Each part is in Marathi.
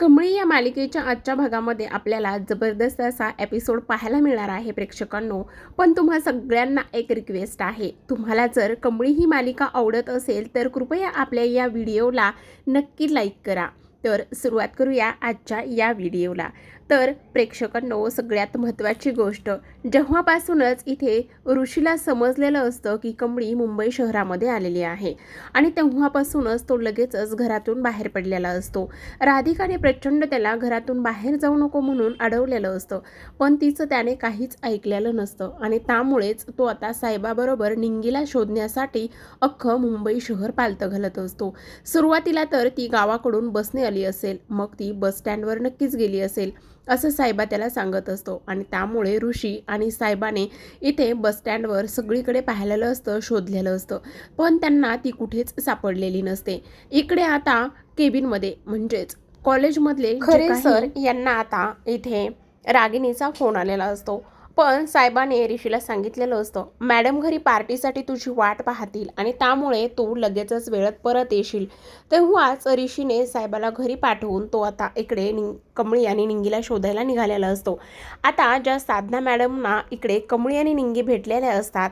कमळी या मालिकेच्या आजच्या भागामध्ये आपल्याला जबरदस्त असा एपिसोड पाहायला मिळणार आहे प्रेक्षकांनो. पण तुम्हा सगळ्यांना एक रिक्वेस्ट आहे. तुम्हाला जर कमळी ही मालिका आवडत असेल तर कृपया आपल्या या व्हिडिओला नक्की लाईक करा. तर सुरुवात करूया आजच्या या व्हिडिओला तर प्रेक्षकांनो सगळ्यात महत्त्वाची गोष्ट जेव्हापासूनच इथे ऋषीला समजलेलं असतं की कमळी मुंबई शहरामध्ये आलेली आहे आणि तेव्हापासूनच तो लगेचच घरातून बाहेर पडलेला असतो. राधिकाने प्रचंड त्याला घरातून बाहेर जाऊ नको म्हणून अडवलेलं असतं पण तिचं त्याने काहीच ऐकलेलं नसतं आणि त्यामुळेच तो आता साहेबाबरोबर निंगीला शोधण्यासाठी अख्खं मुंबई शहर पालतं घालत असतो. सुरुवातीला तर ती गावाकडून बसने आली असेल मग ती बस स्टँडवर नक्कीच गेली असेल. असं साहेबा त्याला सांगत असतो. आणि त्यामुळे ऋषी आणि साहेबाने इथे बस स्टँडवर सगळीकडे पाहिलेलं असतं शोधलेलं असतं. पण त्यांना ती कुठेच सापडलेली नसते. इकडे आता केबिनमध्ये म्हणजेच कॉलेजमधले खरे सर यांना आता इथे रागिणीचा फोन आलेला असतो. पण साहेबाने ऋषीला सांगितलेलं असतं मॅडम घरी पार्टीसाठी तुझी वाट पाहतील आणि त्यामुळे तू लगेचच वेळेत परत येशील. तेव्हाच ऋषीने साहेबाला घरी पाठवून तो आता इकडे नि कमळी आणि निंगीला शोधायला निघालेला असतो. आता ज्या साधना मॅडमना इकडे कमळी आणि निंगी भेटलेल्या असतात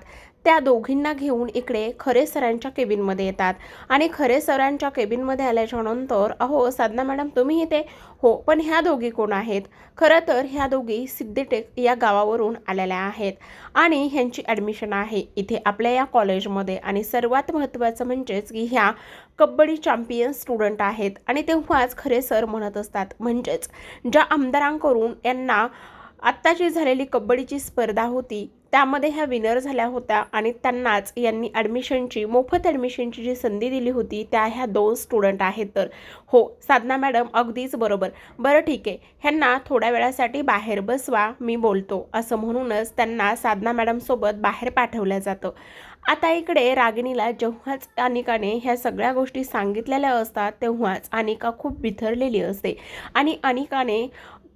त्या दोघींना घेऊन इकडे खरे सरांच्या केबिनमध्ये येतात. आणि खरे सरांच्या केबिनमध्ये आल्याच्यानंतर अहो साधना मॅडम तुम्ही इथे? हो पण ह्या दोघी कोण आहेत? खरं तर ह्या दोघी सिद्धटेक या गावावरून आलेल्या आहेत आणि ह्यांची ॲडमिशन आहे इथे आपल्या या कॉलेजमध्ये. आणि सर्वात महत्त्वाचं म्हणजेच की ह्या कबड्डी चॅम्पियन स्टुडंट आहेत. आणि तेव्हाच खरे सर म्हणत असतात. म्हणजेच ज्या आमदारांकडून यांना आत्ताची झालेली कबड्डीची स्पर्धा होती त्यामध्ये ह्या विनर झाल्या होत्या आणि त्यांनाच यांनी ॲडमिशनची मोफत ॲडमिशनची जी संधी दिली होती त्या ह्या दोन स्टुडंट आहेत तर. हो साधना मॅडम अगदीच बरोबर. बरं ठीक आहे. ह्यांना थोड्या वेळासाठी बाहेर बसवा मी बोलतो. असं म्हणूनच त्यांना साधना मॅडमसोबत बाहेर पाठवलं जातं. आता इकडे रागिणीला जेव्हाच अनिकाने ह्या सगळ्या गोष्टी सांगितलेल्या असतात तेव्हाच अनिका खूप बिथरलेली असते. आणि अनिकाने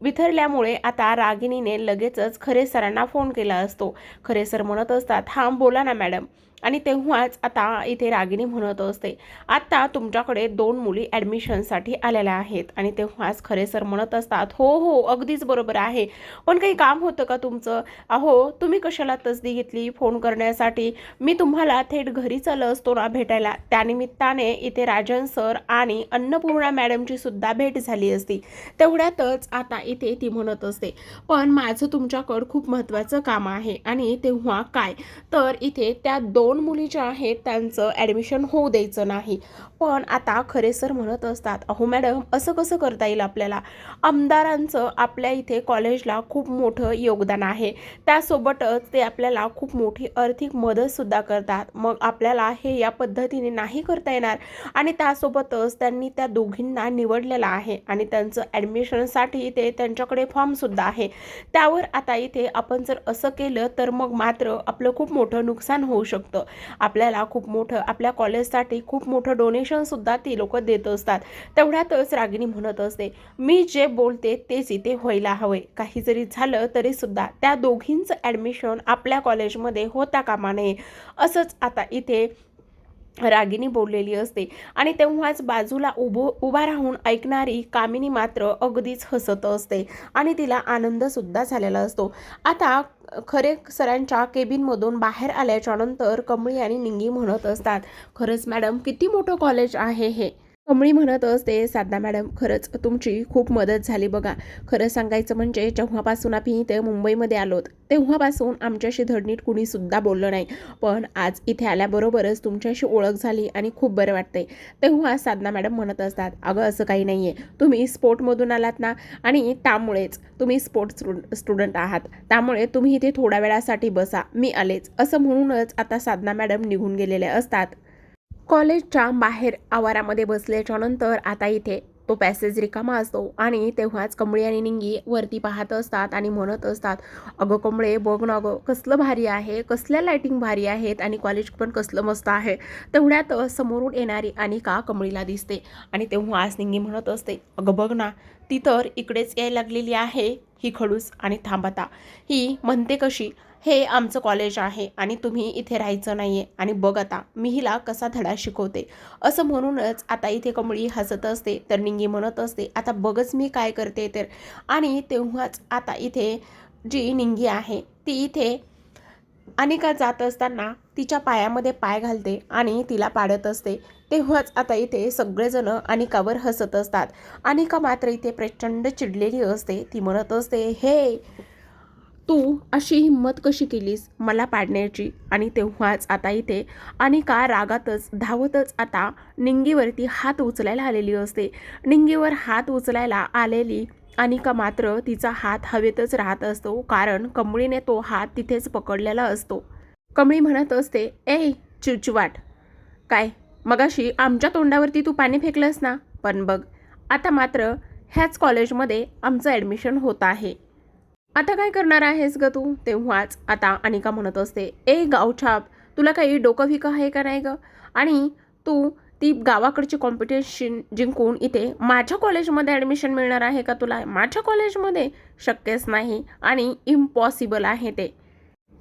विथरल्यामुळे आता रागिणीने लगेचच खरे सरांना फोन केला असतो. खरे सर म्हणत असतात हां बोला ना मॅडम. आणि तेव्हाच आता इथे रागिणी म्हणत असते आत्ता तुमच्याकडे दोन मुली ॲडमिशनसाठी आलेल्या आहेत. आणि तेव्हाच खरे सर म्हणत असतात हो हो अगदीच बरोबर आहे. पण काही काम होतं का तुमचं? अहो तुम्ही कशाला तसदी घेतली फोन करण्यासाठी? मी तुम्हाला थेट घरीच आलं असतो ना भेटायला. त्यानिमित्ताने इथे राजन सर आणि अन्नपूर्णा मॅडमची सुद्धा भेट झाली असती. तेवढ्यातच आता इथे ती म्हणत असते पण माझं तुमच्याकडं खूप महत्त्वाचं काम आहे. आणि तेव्हा काय? तर इथे त्या दोन मुली ज्या आहेत त्यांचं ॲडमिशन होऊ द्यायचं नाही. पण आता खरे सर म्हणत असतात अहो मॅडम असं कसं करता येईल आपल्याला? आमदारांचं आपल्या इथे कॉलेजला खूप मोठं योगदान आहे. त्यासोबतच ते आपल्याला खूप मोठी आर्थिक मदतसुद्धा करतात. मग आपल्याला हे या पद्धतीने नाही करता येणार. आणि त्यासोबतच त्यांनी त्या दोघींना निवडलेलं आहे आणि त्यांचं ॲडमिशनसाठी ते त्यांच्याकडे फॉर्मसुद्धा आहे. त्यावर आता इथे आपण जर असं केलं तर मग मात्र आपलं खूप मोठं नुकसान होऊ शकतं. आपल्याला खूप मोठं आपल्या कॉलेजसाठी खूप मोठं डोनेशनसुद्धा ती लोक देत असतात. तेवढ्यातच रागिनी म्हणत असते मी जे बोलते तेच इथे व्हायला हवे काही जरी झालं तरीसुद्धा त्या दोघींचं ॲडमिशन आपल्या कॉलेजमध्ये होता कामा नये. असंच आता इथे रागिनी बोललेली असते. आणि तेव्हाच बाजूला उभं उभा राहून ऐकणारी कामिनी मात्र अगदीच हसत असते आणि तिला आनंदसुद्धा झालेला असतो. आता खरे सरांच्या केबिनमधून बाहेर आल्याच्यानंतर कमळी आणि निंगी म्हणत असतात खरंच मॅडम किती मोठं कॉलेज आहे हे? कमळी म्हणत असते साधना मॅडम खरंच तुमची खूप मदत झाली बघा. खरं सांगायचं म्हणजे जेव्हापासून आम्ही इथे मुंबईमध्ये आलोत तेव्हापासून आमच्याशी धडनीट कुणीसुद्धा बोललं नाही. पण आज इथे आल्याबरोबरच तुमच्याशी ओळख झाली आणि खूप बरं वाटते तेव्हा साधना मॅडम म्हणत असतात अगं असं काही नाही आहे तुम्ही स्पोर्टमधून आलात ना आणि त्यामुळेच तुम्ही स्पोर्ट्स स्टुड स्टुडंट आहात. त्यामुळे तुम्ही इथे थोड्या वेळासाठी बसा मी आलेच. असं म्हणूनच आता साधना मॅडम निघून गेलेल्या असतात. कॉलेजच्या बाहेर आवारामध्ये बसल्याच्या नंतर आता इथे तो पॅसेज रिकामा असतो आणि तेव्हाच कंबळी आणि निंगी वरती पाहत असतात आणि म्हणत असतात अगं कंबळे बघ ना अगं कसलं भारी आहे कसल्या लायटिंग भारी आहेत आणि कॉलेज पण कसलं मस्त आहे. तेवढ्यात समोरून येणारी अनिका कंबळीला दिसते आणि तेव्हाच निंगी म्हणत असते अगं बघ ना ती तर इकडेच यायला लागलेली आहे ही खडूस आणि थांबता. ही म्हणते कशी हे आमचं कॉलेज आहे आणि तुम्ही इथे राहायचं नाही आहे आणि बघ आता मी हिला कसा धडा शिकवते. असं म्हणूनच आता इथे कमळी हसत असते तर निंगी म्हणत असते आता बघच मी काय करते तर. आणि तेव्हाच आता इथे जी निंगी आहे ती इथे अनिका जात असताना तिच्या पायामध्ये पाय घालते आणि तिला पाडत असते. तेव्हाच आता इथे सगळेजण अनिकावर हसत असतात. अनिका मात्र इथे प्रचंड चिडलेली असते ती म्हणत असते हे तू अशी हिंमत कशी केलीस मला पाडण्याची? आणि तेव्हाच आता इथे अनिका रागातच धावतच आता निंगीवरती हात उचलायला आलेली असते. निंगीवर हात उचलायला आलेली अनिका मात्र तिचा हात हवेतच राहत असतो कारण कमळीने तो हात तिथेच पकडलेला असतो. कमळी म्हणत असते ए चिवचिवाट काय मगाशी आमच्या तोंडावरती तू पाणी फेकलंस ना? पण बघ आता मात्र ह्याच कॉलेजमध्ये आमचं ॲडमिशन होत आहे. आता काय करणार आहेस ग तू? तेव्हाच आता अनिका म्हणत असते ए गावछाप तुला काही डोकं फिकं आहे का नाही ग? आणि तू ती गावाकडची कॉम्पिटिशन जिंकून इथे माझ्या कॉलेजमध्ये ॲडमिशन मिळणार आहे का तुला? माझ्या कॉलेजमध्ये शक्यच नाही आणि इम्पॉसिबल आहे ते.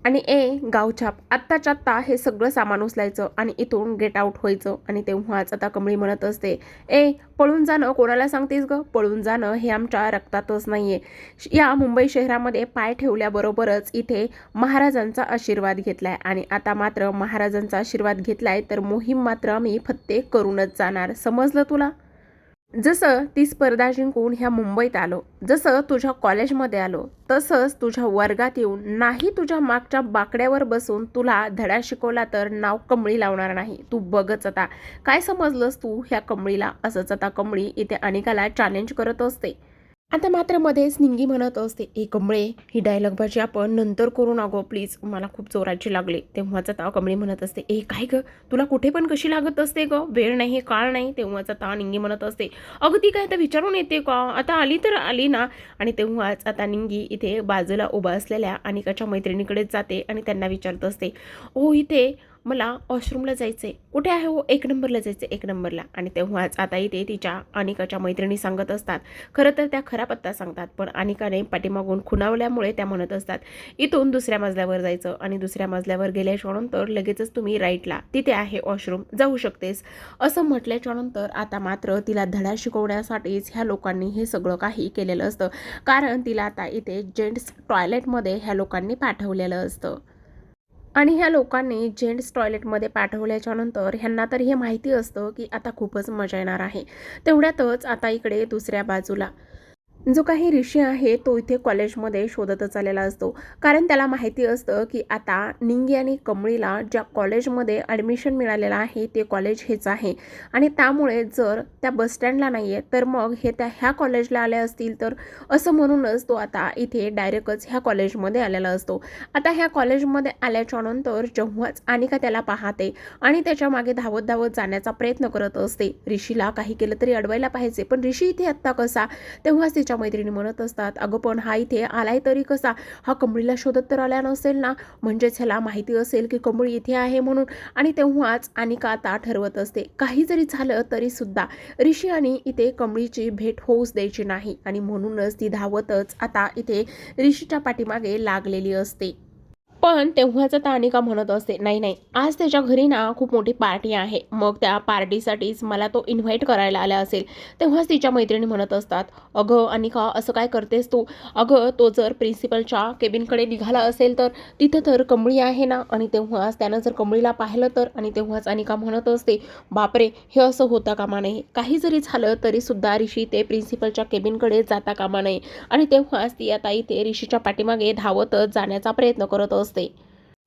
आणि ए गावछाप आत्ताच्या आत्ता हे सगळं सामान उचलायचं आणि इथून गेट आऊट व्हायचं. आणि तेव्हाच आता कमळी म्हणत असते ए पळून जाणं कोणाला सांगतेस ग? पळून जाणं हे आमच्या रक्तातच नाही आहे या मुंबई शहरामध्ये पाय ठेवल्याबरोबरच इथे महाराजांचा आशीर्वाद घेतलाय. आणि आता मात्र महाराजांचा आशीर्वाद घेतलाय तर मोहीम मात्र आम्ही फत्ते करूनच जाणार. समजलं तुला? जसं ती स्पर्धा जिंकून ह्या मुंबईत आलो जसं तुझ्या कॉलेजमध्ये आलो तसंच तुझ्या वर्गात येऊन नाही तुझ्या मागच्या बाकड्यावर बसून तुला धडा शिकवला तर नाव कमळी लावणार नाही. तू बघच आता. काय समजलंस तू ह्या कमळीला? असंच आता कमळी इथे अनेकाला चॅलेंज करत असते. आता मात्र मध्येच निंगी म्हणत असते ए कमळे ही डायलॉग भाजी आपण नंतर करू ना गो प्लीज मला खूप जोराची लागली. तेव्हाच ता कमळे म्हणत असते ए काय ग? तुला कुठे पण कशी लागत असते ग? वेळ नाही काळ नाही. तेव्हाच ता निंगी म्हणत असते अगं ती काय आता विचारून येते का? आता आली तर आली ना. आणि तेव्हाच आता निंगी इथे बाजूला उभा असलेल्या अनिकाच्या मैत्रिणीकडेच जाते आणि त्यांना विचारत असते ओ इथे मला वॉशरूमला जायचं आहे कुठे आहे हो? एक नंबरला जायचं एक नंबरला. आणि तेव्हाच आता इथे तिच्या अनिकाच्या मैत्रिणी सांगत असतात. खरं तर त्या खरा पत्ता सांगतात पण अनिकाने पाठीमागून खुणावल्यामुळे त्या म्हणत असतात इथून दुसऱ्या मजल्यावर जायचं आणि दुसऱ्या मजल्यावर गेल्याच्यानंतर लगेचच तुम्ही राईटला तिथे आहे वॉशरूम जाऊ शकतेस. असं म्हटल्याच्यानंतर आता मात्र तिला धडा शिकवण्यासाठीच ह्या लोकांनी हे सगळं काही केलेलं असतं. कारण तिला आता इथे जेंट्स टॉयलेटमध्ये ह्या लोकांनी पाठवलेलं असतं. आणि ह्या लोकांनी जेंट्स टॉयलेटमध्ये पाठवल्याच्यानंतर ह्यांना तर हे माहिती असतं की आता खूपच मजा येणार आहे. तेवढ्यातच आता इकडे दुसऱ्या बाजूला जो काही ऋषी आहे तो इथे कॉलेजमध्ये शोधतच आलेला असतो. कारण त्याला माहिती असतं की आता निंगी आणि कमळीला ज्या कॉलेजमध्ये ॲडमिशन मिळालेलं आहे ते कॉलेज हेच आहे. आणि त्यामुळे जर त्या बसस्टँडला नाही आहे तर मग हे त्या ह्या कॉलेजला आले असतील तर असं म्हणूनच तो आता इथे डायरेक्टच ह्या कॉलेजमध्ये आलेला असतो. आता ह्या कॉलेजमध्ये आल्याच्यानंतर जेव्हाच अनिका त्याला पाहते आणि त्याच्यामागे धावत धावत जाण्याचा प्रयत्न करत असते ऋषीला काही केलं तरी अडवायला पाहिजे पण ऋषी इथे आत्ता कसा? तेव्हाच तिच्या मैत्रिणी म्हणत असतात अगं पण हा इथे आलाय तरी कसा? हा कमळीला शोधत तर आला नसेल ना? म्हणजेच ह्याला माहिती असेल की कमळी इथे आहे म्हणून. आणि तेव्हाच अनिका आता ठरवत असते काही जरी झालं तरी सुद्धा. ऋषी आणि इथे कमळीची भेट होऊच द्यायची नाही. आणि म्हणूनच ती धावतच आता इथे ऋषीच्या पाठीमागे लागलेली असते. पण तेव्हाच तानिका म्हणत असते नाही नाही आज त्याच्या घरी ना खूप मोठी पार्टी आहे. मग त्या पार्टीसाठीच मला तो इन्व्हाइट करायला आला असेल. तेव्हाच तिच्या मैत्रिणी म्हणत असतात अगं अनिका असं काय करतेस तू? अगं तो जर प्रिन्सिपलच्या केबिनकडे निघाला असेल तर तिथं तर कमळी आहे ना? आणि तेव्हाच त्यानं जर कमळीला पाहिलं तर आणि तेव्हाच अनिका म्हणत असते बापरे हे असं होता कामा नये. काही जरी झालं तरी सुद्धा ऋषी ते प्रिन्सिपलच्या केबिनकडे जाता कामा नये. आणि तेव्हाच ती आता इथे ऋषीच्या पाठीमागे धावतच जाण्याचा प्रयत्न करत असते. Thursday.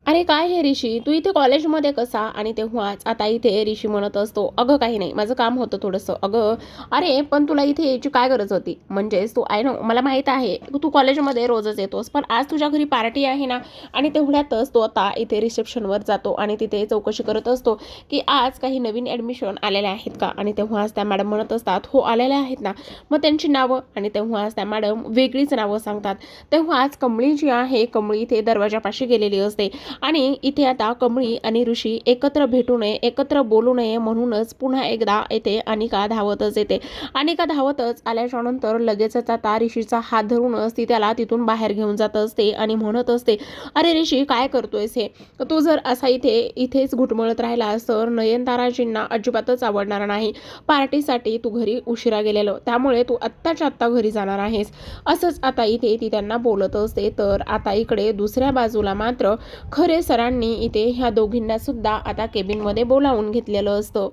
अरे काय हे ऋषी? तू इथे कॉलेजमध्ये कसा? आणि तेव्हाच आता इथे ऋषी म्हणत असतो अगं काही नाही. माझं काम होतं थोडंसं. अगं अरे पण तुला इथे यायची काय गरज होती? म्हणजेच तू आय नो मला माहीत आहे. तू कॉलेजमध्ये रोजच येतोस पण आज तुझ्या घरी पार्टी आहे ना? आणि तेवढ्यातच तो आता इथे रिसेप्शनवर जातो आणि तिथे चौकशी करत असतो की आज काही नवीन ॲडमिशन आलेले आहेत का? आणि तेव्हाच त्या मॅडम म्हणत असतात हो आलेल्या आहेत ना. मग त्यांची नावं आणि तेव्हाच त्या मॅडम वेगळीच नावं सांगतात. तेव्हाच कमळी जी आहे कमळी इथे दरवाजापाशी गेलेली असते. आणि इथे आता कमळी आणि ऋषी एकत्र भेटू नये एकत्र बोलू नये म्हणूनच पुन्हा एकदा येते अनिका धावतच येते. अनिका धावतच आल्याच्यानंतर लगेचच आता ऋषीचा हात धरूनच ती त्याला तिथून बाहेर घेऊन जात असते आणि म्हणत असते अरे ऋषी काय करतोयस हे? तू जर असा इथे इथेच घुटमळत राहिलास तर नयनताराजींना अजिबातच आवडणार नाही. पार्टीसाठी तू घरी उशिरा गेलेलो त्यामुळे तू आत्ताच्या आत्ता घरी जाणार आहेस. असंच आता इथे ती त्यांना बोलत असते. तर आता इकडे दुसऱ्या बाजूला मात्र खर खरे सरांनी इथे ह्या दोघींना सुद्धा आता केबिनमध्ये बोलावून घेतलेलं असतं.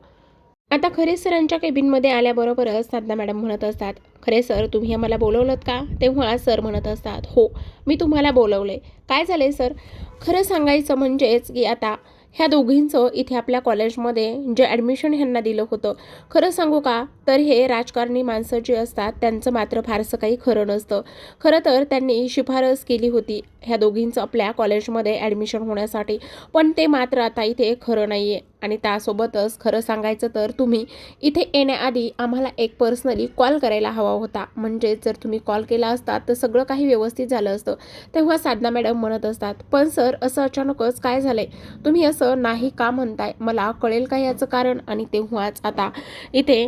आता खरे सरांच्या केबिनमध्ये आल्याबरोबरच साधना मॅडम म्हणत असतात खरे सर तुम्ही आम्हाला बोलवलं का? तेव्हा सर म्हणत असतात हो मी तुम्हाला बोलवले काय झाले सर? खरं सांगायचं म्हणजेच की आता ह्या दोघींचं इथे आपल्या कॉलेजमध्ये जे ॲडमिशन ह्यांना दिलं होतं. खरं सांगू का? तर हे राजकारणी माणसं जी असतात त्यांचं मात्र फारसं काही खरं नसतं. खरं तर त्यांनी शिफारस केली होती ह्या दोघींचं आपल्या कॉलेजमध्ये ॲडमिशन होण्यासाठी. पण ते मात्र आता इथे खरं नाही आहे आणि त्यासोबतच खरं सांगायचं तर तुम्ही इथे येण्याआधी आम्हाला एक पर्सनली कॉल करायला हवा होता. म्हणजे जर तुम्ही कॉल केला असता तर सगळं काही व्यवस्थित झालं असतं. तेव्हा साधना मॅडम म्हणत असतात पण सर असं अचानकच काय झालंय? तुम्ही असं नाही का म्हणताय? मला कळेल का याचं कारण? आणि तेव्हाच आता इथे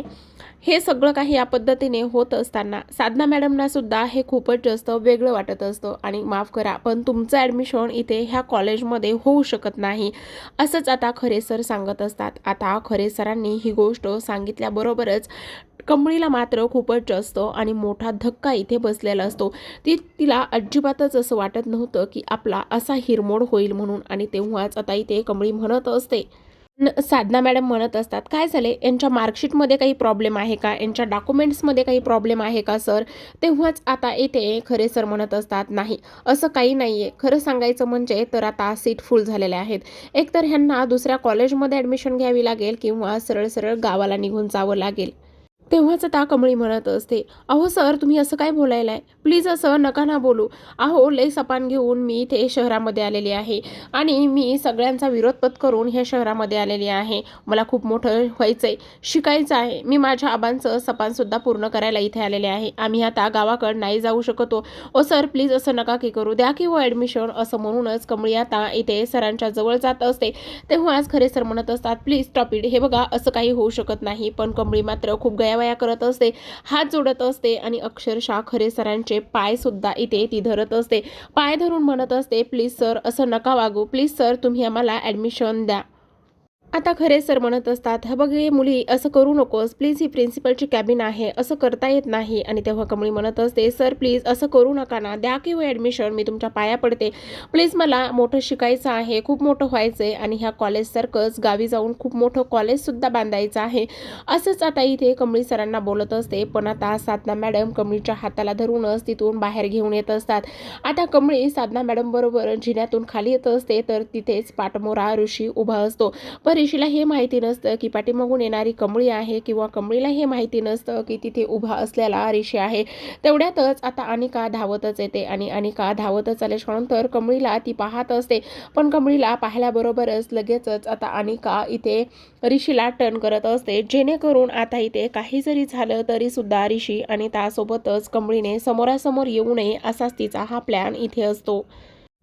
हे सगळं काही या पद्धतीने होत असताना साधना मॅडमना सुद्धा हे खूपच जास्त वेगळं वाटत असतं. आणि माफ करा पण तुमचं ॲडमिशन इथे ह्या कॉलेजमध्ये होऊ शकत नाही असंच आता खरे सर सांगत असतात. आता खरे सरांनी ही गोष्ट सांगितल्याबरोबरच कमळीला मात्र खूपच जास्त आणि मोठा धक्का इथे बसलेला असतो. ती तिला अजिबातच असं वाटत नव्हतं की आपला असा हिरमोड होईल म्हणून आणि तेव्हाच आता इथे कमळी म्हणत असते. साधना मॅडम म्हणत असतात काय झाले? यांच्या मार्कशीटमध्ये काही प्रॉब्लेम आहे का? यांच्या डॉक्युमेंट्समध्ये काही प्रॉब्लेम आहे का सर तेव्हाच आता येथे खरे सर म्हणत असतात नाही असं काही नाही आहे खरं सांगायचं म्हणजे तर आता सीट फुल झालेल्या आहेत. एकतर ह्यांना दुसऱ्या कॉलेजमध्ये ॲडमिशन घ्यावी लागेल किंवा सरळ सरळ गावाला निघून जावं लागेल. तेव्हाच आता कमळी म्हणत असते अहो सर तुम्ही असं काय बोलायलाय? प्लीज असं नका ना बोलू. अहो लय सपान घेऊन मी इथे शहरामध्ये आलेली आहे आणि मी सगळ्यांचा विरोध पत्करून ह्या शहरामध्ये आलेली आहे. मला खूप मोठं व्हायचं आहे शिकायचं आहे. मी माझ्या आबांचं सपानसुद्धा पूर्ण करायला इथे आलेले आहे. आम्ही आता गावाकडं नाही जाऊ शकतो. ओ सर प्लीज असं नका की करू. द्या की हो ॲडमिशन. असं म्हणूनच कमळी आता इथे सरांच्या जवळ जात असते. तेव्हा आज खरे सर म्हणत असतात प्लीज टॉपिड हे बघा असं काही होऊ शकत नाही. पण कमळी मात्र खूप गयावया करत असते. हात जोडत असते आणि अक्षरशः खरे सरांचे पायसुद्धा इथे ती धरत असते. पाय धरून म्हणत असते प्लीज सर असं नका वागू. प्लीज सर तुम्ही आम्हाला ॲडमिशन द्या. आता खरे सर म्हणत असतात हा बघ हे मुली असं करू नकोस. प्लीज ही प्रिन्सिपलची कॅबिन आहे. असं करता येत नाही. आणि तेव्हा कमळी म्हणत असते सर प्लीज असं करू नका ना. द्या की ॲडमिशन मी तुमच्या पाया पडते. प्लीज मला मोठं शिकायचं आहे. खूप मोठं व्हायचं आहे आणि ह्या कॉलेजसारखंच गावी जाऊन खूप मोठं कॉलेजसुद्धा बांधायचं आहे. असंच आता इथे कमळी सरांना बोलत असते. पण आता साधना मॅडम कमळीच्या हाताला धरूनच तिथून बाहेर घेऊन येत असतात. आता कमळी साधना मॅडमबरोबर जिन्यातून खाली येत असते तर तिथेच पाठमोरा ऋषी उभा असतो. पण ऋषीला हे माहिती नसतं की पाठीमागून येणारी कमळी आहे किंवा कमळीला हे माहिती नसतं की तिथे उभा असलेला ऋषी आहे. तेवढ्यातच आता अनिका धावतच येते आणि अनिका धावतच आल्याच्यानंतर कमळीला ती पाहत असते. पण कमळीला पाहिल्याबरोबरच लगेचच आता अनिका इथे ऋषीला टर्न करत असते. जेणेकरून आता इथे काही जरी झालं तरी सुद्धा ऋषी आणि त्यासोबतच कमळीने समोरासमोर येऊ नये असाच तिचा हा प्लॅन इथे असतो.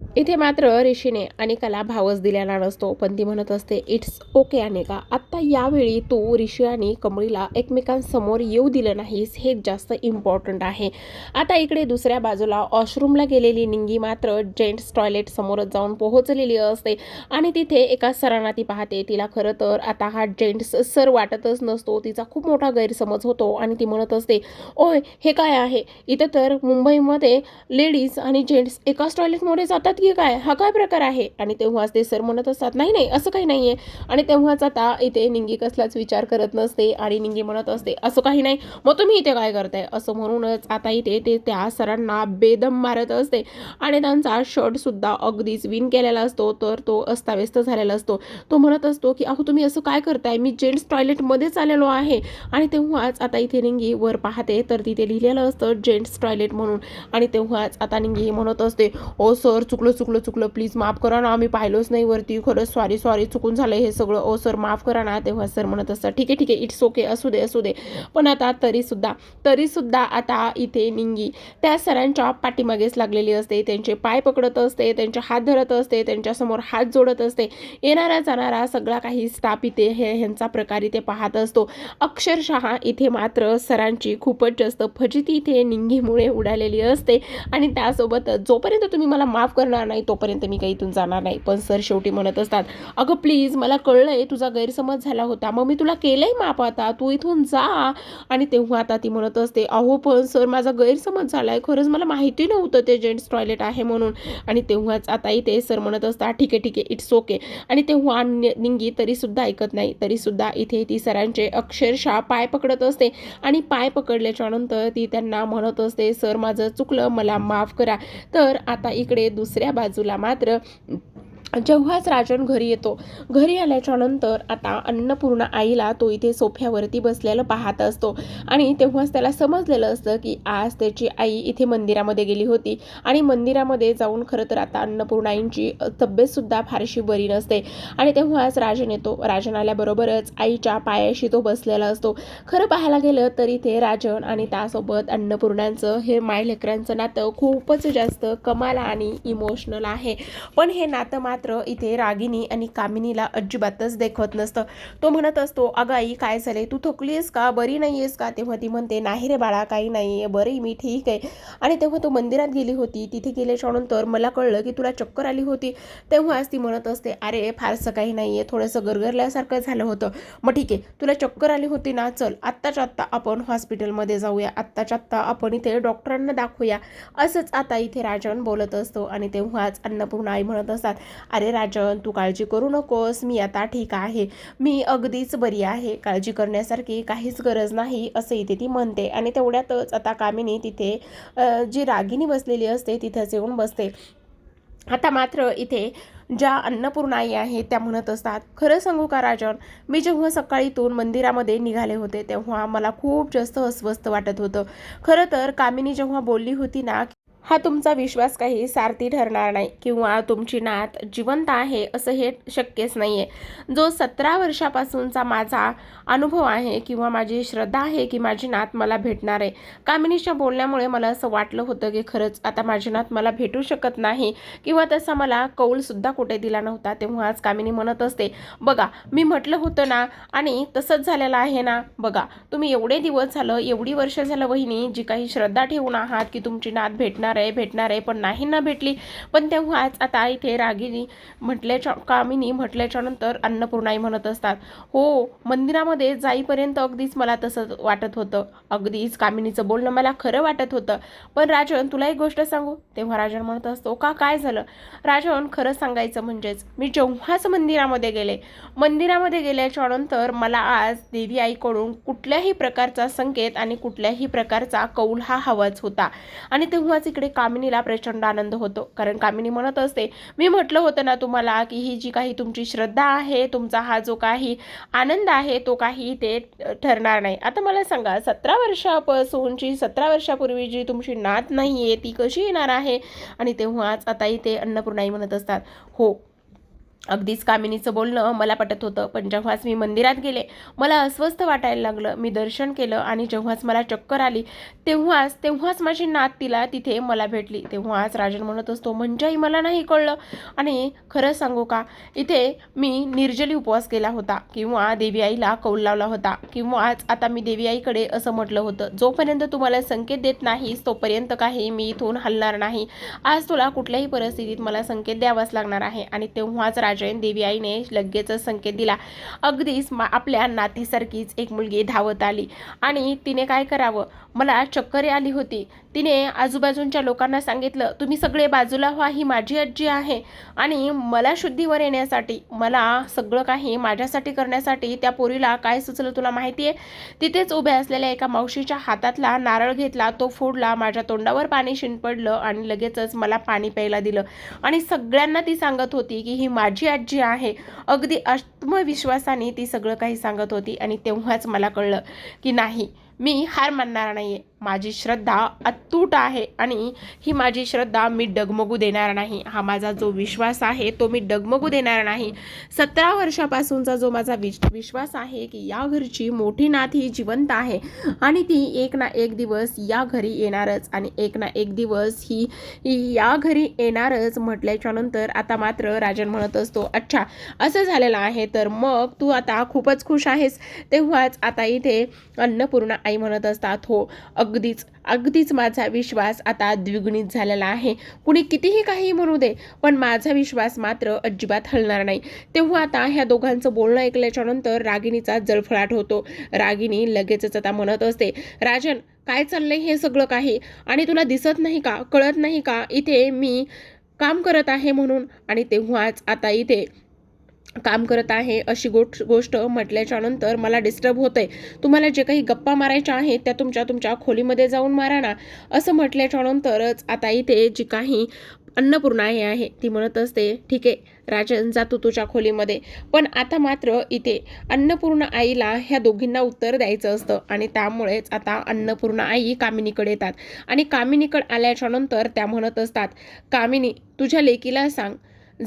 इथे मात्र ऋषीने अनेकाला भावच दिलेला नसतो पण ती म्हणत असते इट्स ओके अनेका. आत्ता यावेळी तू ऋषी आणि कमळीला एकमेकांसमोर येऊ दिलं नाहीस हे जास्त इम्पॉर्टंट आहे. आता इकडे दुसऱ्या बाजूला वॉशरूमला गेलेली निंगी मात्र जेंट्स टॉयलेट समोरच जाऊन पोहोचलेली असते आणि तिथे एका सरांना ती पाहते तिला खरं तर आता हा जेंट्स सर वाटतच नसतो तिचा खूप मोठा गैरसमज होतो. आणि ती म्हणत असते ओय हे काय आहे? इथं तर मुंबईमध्ये लेडीज आणि जेंट्स एकाच टॉयलेटमध्ये जातात की काय? हा काय प्रकार आहे? आणि तेव्हाच ते सर म्हणत असतात नाही नाही असं काही नाही आहे आणि तेव्हाच आता इथे निंगी कसलाच विचार करत नसते आणि निंगी म्हणत असते असं काही नाही. मग तुम्ही इथे काय करताय? असं म्हणूनच आता इथे ते त्या सरांना बेदम मारत असते. आणि त्यांचा शर्टसुद्धा अगदीच विन केलेला असतो तर तो अस्ताव्यस्त झालेला असतो. तो म्हणत असतो की अहो तुम्ही असं काय करताय? मी जेंट्स टॉयलेटमध्येच आलेलो आहे. आणि तेव्हाच आता इथे निंगी वर पाहते तर तिथे लिहिलेलं असतं जेंट्स टॉयलेट म्हणून. आणि तेव्हाच आता निंगी म्हणत असते ओ सर चुक चुकलो चुकलं चुकलं. प्लीज माफ करा ना आम्ही पाहिलोच नाही वरती. खरंच सॉरी सॉरी चुकून झालं हे सगळं. ओ सर माफ करा ना. तेव्हा सर म्हणत असतात ठीक आहे ठीक आहे. इट्स ओके असू दे असू दे. पण आता तरीसुद्धा तरीसुद्धा आता इथे निंगी त्या सरांच्या पाठीमागेच लागलेली असते. त्यांचे पाय पकडत असते त्यांचे हात धरत असते त्यांच्यासमोर हात जोडत असते. येणारा जाणारा सगळा काही स्टाफ इथे हे ह्यांचा प्रकार इथे पाहत असतो. अक्षरशः इथे मात्र सरांची खूपच जास्त फजिती इथे निंगीमुळे उडालेली असते. आणि त्यासोबत जोपर्यंत तुम्ही मला माफ करणार नाही तोपर्यंत मी काही इथून जाणार नाही. पण सर शेवटी म्हणत असतात अगं प्लीज मला कळलं आहे तुझा गैरसमज झाला होता. मग मी तुला केलंय माफ आता. तू इथून जा. आणि तेव्हा आता ती म्हणत असते अहो पण सर माझा गैरसमज झाला आहे खरंच मला माहिती नव्हतं ते जेंट्स टॉयलेट आहे म्हणून. आणि तेव्हाच आता इथे सर म्हणत असतात ठीक आहे ठीक आहे इट्स ओके आणि तेव्हा निंगी तरीसुद्धा ऐकत नाही. तरीसुद्धा इथे ती सरांचे अक्षरशः पाय पकडत असते. आणि पाय पकडल्याच्यानंतर ती त्यांना म्हणत असते सर माझं चुकलं. मला माफ करा. तर आता इकडे दुसऱ्या बाजूला मात्र जेव्हाच राजन घरी येतो घरी आल्याच्यानंतर आता अन्नपूर्णा आईला तो इथे सोफ्यावरती बसलेलं पाहत असतो. आणि तेव्हाच त्याला समजलेलं असतं की आज त्याची आई इथे मंदिरामध्ये गेली होती. आणि मंदिरामध्ये जाऊन खरं तर आता अन्नपूर्णाईंची तब्येतसुद्धा फारशी बरी नसते. आणि तेव्हाच राजन येतो. राजन आल्याबरोबरच आईच्या पायाशी तो बसलेला असतो. खरं पाहायला गेलं तर इथे राजन आणि त्यासोबत अन्नपूर्णांचं हे मायलेकरांचं नातं खूपच जास्त कमाल आणि इमोशनल आहे. पण हे नातं मात्र इथे रागिनी आणि कामिनीला अजिबातच देखवत नसतं. तो म्हणत असतो अगं आई काय झाले तू थकली आहेस का? बरी नाही आहेस का? तेव्हा ती म्हणते नाही रे बाळा काही नाही आहे बरी मी ठीक आहे. आणि तेव्हा तू मंदिरात गेली होती. तिथे गेल्याच्यानंतर मला कळलं की तुला चक्कर आली होती. तेव्हाच ती म्हणत असते अरे फारसं काही नाही आहे थोडंसं गरगरल्यासारखं झालं होतं. मग ठीक आहे. तुला चक्कर आली होती ना? चल आत्ताच्या आत्ता आपण हॉस्पिटलमध्ये जाऊया. आत्ताच्या आत्ता आपण इथे डॉक्टरांना दाखवूया. असंच आता इथे राजन बोलत असतो आणि तेव्हाच अन्नपूर्णा आई म्हणत असतात अरे राजन तू काळजी करू नकोस मी आता ठीक आहे. मी अगदीच बरी आहे. काळजी करण्यासारखी काहीच गरज नाही असं इथे ती म्हणते. आणि तेवढ्यातच आता कामिनी तिथे जी रागिनी बसलेली असते तिथंच येऊन बसते. आता मात्र इथे ज्या अन्नपूर्णा आई आहेत त्या म्हणत असतात खरं सांगू का राजन मी जेव्हा सकाळीतून मंदिरामध्ये निघाले होते तेव्हा मला खूप जास्त अस्वस्थ वाटत होतं. खरं तर कामिनी जेव्हा बोलली होती ना हा तुमचा विश्वास काही सारथी ठरणार नाही किंवा तुमची नात जिवंत आहे असं हे शक्यच नाही आहे जो सतरा वर्षापासूनचा माझा अनुभव आहे किंवा माझी श्रद्धा आहे की माझी नात मला भेटणार आहे कामिनीच्या बोलण्यामुळे मला असं वाटलं होतं की खरंच आता माझी नात मला भेटू शकत नाही किंवा तसा मला कौलसुद्धा कुठे दिला नव्हता तेव्हाच कामिनी म्हणत असते बघा मी म्हटलं होतं ना आणि तसंच झालेलं आहे ना बघा तुम्ही एवढे दिवस झालं एवढी वर्ष झालं वहिनी जी काही श्रद्धा ठेवून आहात की तुमची नात भेटणार आहे भेटणार आहे पण नाही ना भेटली. पण तेव्हाच आता इथे रागिनी म्हटल्याच्या कामिनी म्हटल्याच्या नंतर अन्नपूर्णाई म्हणत असतात हो मंदिरामध्ये जाईपर्यंत अगदीच मला तसं वाटत होतं. अगदीच कामिनीचं बोलणं मला खरं वाटत होतं. पण राजन तुला एक गोष्ट सांगू? तेव्हा राजन म्हणत असतो का काय झालं? राजन खरं सांगायचं म्हणजेच मी जेव्हाच मंदिरामध्ये गेले मंदिरामध्ये गेल्याच्यानंतर मला आज देवी आईकडून कुठल्याही प्रकारचा संकेत आणि कुठल्याही प्रकारचा कौल हा हवाच होता. आणि तेव्हाच इकडे कामिनीला प्रचंड आनंद होतो. कारण कामिनी म्हणत असते मी म्हटलं होतं ना तुम्हाला की ही जी काही तुमची श्रद्धा आहे तुमचा हा जो काही आनंद आहे तो काही ते ठरणार नाही. आता मला सांगा सतरा वर्षापासूनची सतरा वर्षापूर्वी जी तुमची नात नाही आहे ती कशी येणार आहे? आणि तेव्हाच आता इथे अन्नपूर्णाई म्हणत असतात. हो अगदीच कामिनीचं बोलणं मला पटत होतं पण जेव्हाच मी मंदिरात गेले मला अस्वस्थ वाटायला लागलं. मी दर्शन केलं आणि जेव्हाच मला चक्कर आली तेव्हाच तेव्हाच माझी नात तिला तिथे मला भेटली. तेव्हाच राजन म्हणत असतो म्हणजेही मला नाही कळलं. आणि खरं सांगू का? इथे मी निर्जली उपवास केला होता किंवा देवी आईला कौल लावला होता किंवा आज आता मी देवी आईकडे असं म्हटलं होतं. जोपर्यंत तुम्हाला संकेत देत नाहीस तोपर्यंत काही मी इथून हलणार नाही. आज तुला कुठल्याही परिस्थितीत मला संकेत द्यावाच लागणार आहे. आणि तेव्हाच राज राजन देवी आईने लगेचच संकेत दिला. अगदीच मा आपल्या नातीसारखीच एक मुलगी धावत आली. आणि तिने काय करावं? मला चक्कर आली होती. तिने आजूबाजूंच्या लोकांना सांगितलं तुम्ही सगळे बाजूला व्हा ही माझी आजी आहे. आणि मला शुद्धीवर येण्यासाठी मला सगळं काही माझ्यासाठी करण्यासाठी त्या पोरीला काय सुचलं तुला माहिती आहे तिथेच उभ्या असलेल्या एका मावशीच्या हातातला नारळ घेतला तो फोडला माझ्या तोंडावर पाणी शिंपडलं आणि लगेचच मला पाणी प्यायला दिलं. आणि सगळ्यांना ती सांगत होती की ही माझी आजी आहे. अगदी आत्मविश्वासाने ती सगळं काही सांगत होती आणि तेव्हाच मला कळलं की नाही मी हार मानणार नाही आहे माझी श्रद्धा अतूट आहे आणि ही माझी श्रद्धा मी डगमगू देणार नाही. हा माझा जो विश्वास आहे तो मी डगमगू देणार नाही. सतरा वर्षापासूनचा जो माझा विश विश्वास आहे की या घरची मोठी नात ही जिवंत आहे आणि ती एक ना एक दिवस या घरी येणारच आणि एक ना एक दिवस ही या घरी येणारच म्हटल्याच्या नंतर आता मात्र राजन म्हणत असतो अच्छा असं झालेलं आहे तर मग तू आता खूपच खुश आहेस. तेव्हाच आता इथे अन्नपूर्णा आई म्हणत असतात हो अगदीच अगदीच माझा विश्वास आता द्विगुणित झालेला आहे. कुणी कितीही काही म्हणू दे पण माझा विश्वास मात्र अजिबात हलणार नाही. तेव्हा आता ह्या दोघांचं बोलणं ऐकल्याच्या नंतर रागिणीचा जळफळाट होतो. रागिणी लगेचच आता म्हणत असते राजन काय चाललंय हे सगळं काही? आणि तुला दिसत नाही का? कळत नाही का? इथे मी काम करत आहे म्हणून? आणि तेव्हाच आता इथे काम करत आहे अशी गोष्ट गोष्ट म्हटल्याच्या नंतर मला डिस्टर्ब होतंय. तुम्हाला जे काही गप्पा मारायच्या आहेत त्या तुमच्या तुमच्या खोलीमध्ये जाऊन मारा ना. असं म्हटल्याच्या नंतरच आता इथे जी काही अन्नपूर्णा हे आहे ती म्हणत असते ठीक आहे राजन जा तू तुझ्या खोलीमध्ये. पण आता मात्र इथे अन्नपूर्णा आईला ह्या दोघींना उत्तर द्यायचं असतं आणि त्यामुळेच आता अन्नपूर्णा आई कामिनीकडे येतात. आणि कामिनीकडे आल्याच्यानंतर त्या म्हणत असतात कामिनी तुझ्या लेकीला सांग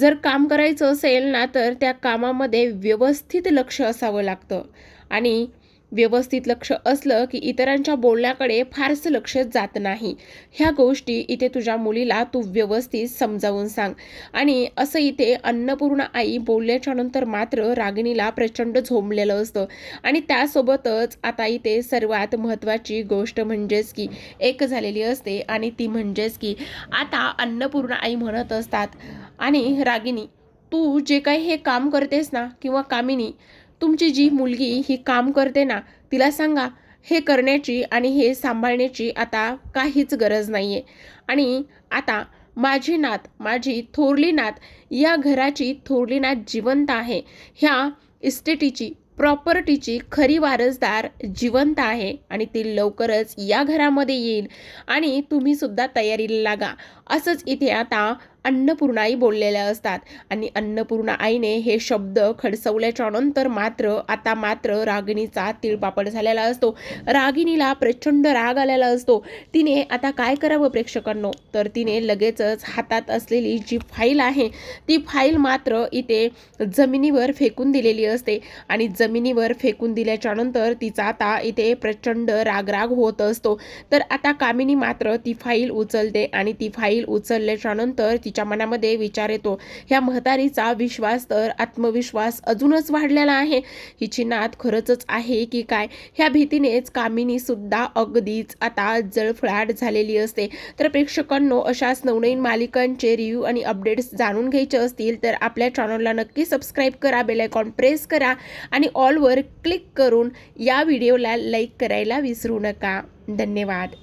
जर काम करायचं असेल ना तर त्या कामामध्ये व्यवस्थित लक्ष असावं लागतं. आणि व्यवस्थित लक्ष असलं की इतरांच्या बोलण्याकडे फारसं लक्ष जात नाही. ह्या गोष्टी इथे तुझ्या मुलीला तू व्यवस्थित समजावून सांग. आणि असं इथे अन्नपूर्णा आई बोलल्याच्या नंतर मात्र रागिणीला प्रचंड झोंबलेलं असतं. आणि त्यासोबतच आता इथे सर्वात महत्त्वाची गोष्ट म्हणजेच की एक झालेली असते आणि ती म्हणजेच की आता अन्नपूर्णा आई म्हणत असतात आणि रागिनी तू जे काही हे काम करतेस ना किंवा कामिनी तुमची जी मुलगी ही काम करते ना तिला सांगा हे करण्याची आणि हे सांभाळण्याची आता काहीच गरज नाही आहे आणि आता माझी नात माझी थोरली नात या घराची थोरली नात जिवंत आहे. ह्या इस्टेटीची प्रॉपर्टीची खरी वारसदार जिवंत आहे आणि ती लवकरच या घरामध्ये येईल आणि तुम्ही सुद्धा तयारीला लागा. असंच इथे आता अन्नपूर्णाई बोललेल्या असतात. आणि अन्नपूर्णा आईने हे शब्द खडसवल्याच्या नंतर मात्र आता मात्र रागिणीचा तिळपापड झालेला असतो. रागिणीला प्रचंड राग आलेला असतो. तिने आता काय करावं प्रेक्षकांनो? तर तिने लगेचच हातात असलेली जी फाईल आहे ती फाईल मात्र इथे जमिनीवर फेकून दिलेली असते. आणि जमिनीवर फेकून दिल्याच्या नंतर तिचा आता इथे प्रचंड रागराग होत असतो. तर आता कामिनी मात्र ती फाईल उचलते आणि ती फाईल उचलल्याच्या नंतर तिच्या मनामध्ये विचार येतो. ह्या म्हातारीचा विश्वास तर आत्मविश्वास अजूनच वाढलेला आहे. हिची नात खरंच आहे की काय? ह्या भीतीनेच कामिनी सुद्धा अगदीच आता जळफळाट झालेली असते. तर प्रेक्षकांनो अशाच नवनवीन मालिकांचे रिव्ह्यू आणि अपडेट्स जाणून घ्यायचे असतील तर आपल्या चॅनलला नक्की सबस्क्राईब करा बेलायकॉन प्रेस करा आणि ऑलवर क्लिक करून या व्हिडिओला लाईक करायला विसरू नका. धन्यवाद.